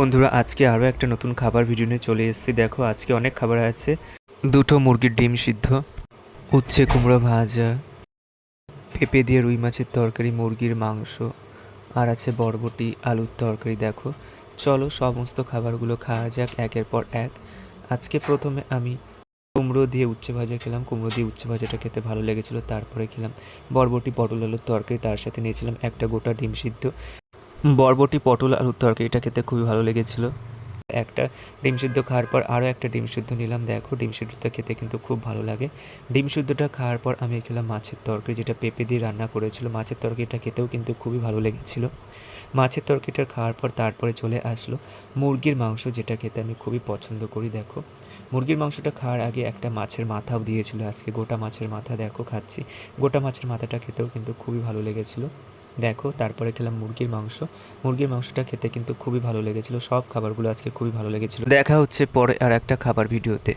বন্ধুরা, আজকে আরও একটা নতুন খাবার ভিডিও নিয়ে চলে এসেছি। দেখো, আজকে অনেক খাবার আছে। দুটো মুরগির ডিম সিদ্ধ, উচ্ছে কুমড়ো ভাজা, পেঁপে দিয়ে রুই মাছের তরকারি, মুরগির মাংস, আর আছে বরবটি, আলুর তরকারি। দেখো, চলো সমস্ত খাবারগুলো খাওয়া যাক একের পর এক। আজকে প্রথমে আমি কুমড়ো দিয়ে উচ্ছে ভাজা খেলাম। কুমড়ো দিয়ে উচ্ছে ভাজাটা খেতে ভালো লেগেছিলো, তারপরে খেলাম। বরবটি, পটল আলুর তরকারি, তার সাথে নিয়েছিলাম একটা গোটা ডিম সিদ্ধ। বরবটি, পটল আলুর তরকারিটা খেতে খুবই ভালো লেগেছিল। একটা ডিম সিদ্ধ খাওয়ার পর আরও একটা ডিম সিদ্ধ নিলাম। দেখো, ডিম সিদ্ধটা খেতে কিন্তু খুব ভালো লাগে। ডিম সিদ্ধটা খাওয়ার পর আমি খেলাম মাছের তরকারি, যেটা পেঁপে দিয়ে রান্না করেছিল। মাছের তরকারিটা খেতেও কিন্তু খুবই ভালো লেগেছিল। মাছের তরকারিটা খাওয়ার পর তারপরে চলে আসলো মুরগির মাংস, যেটা খেতে আমি খুবই পছন্দ করি, দেখো। মুরগির মাংসটা খাওয়ার আগে একটা মাছের মাথাও দিয়েছিল আজকে। গোটা মাছের মাথা, দেখো, খাচ্ছি। গোটা মাছের মাথাটা খেতেও কিন্তু খুবই ভালো লেগেছিল। দেখো, তারপরে খেলাম মুরগির মাংস। মুরগির মাংসটা খেতে কিন্তু খুবই ভালো লেগেছিল। সব খাবারগুলো আজকে খুবই ভালো লেগেছিল। দেখা হচ্ছে পরে আর একটা খাবার ভিডিওতে।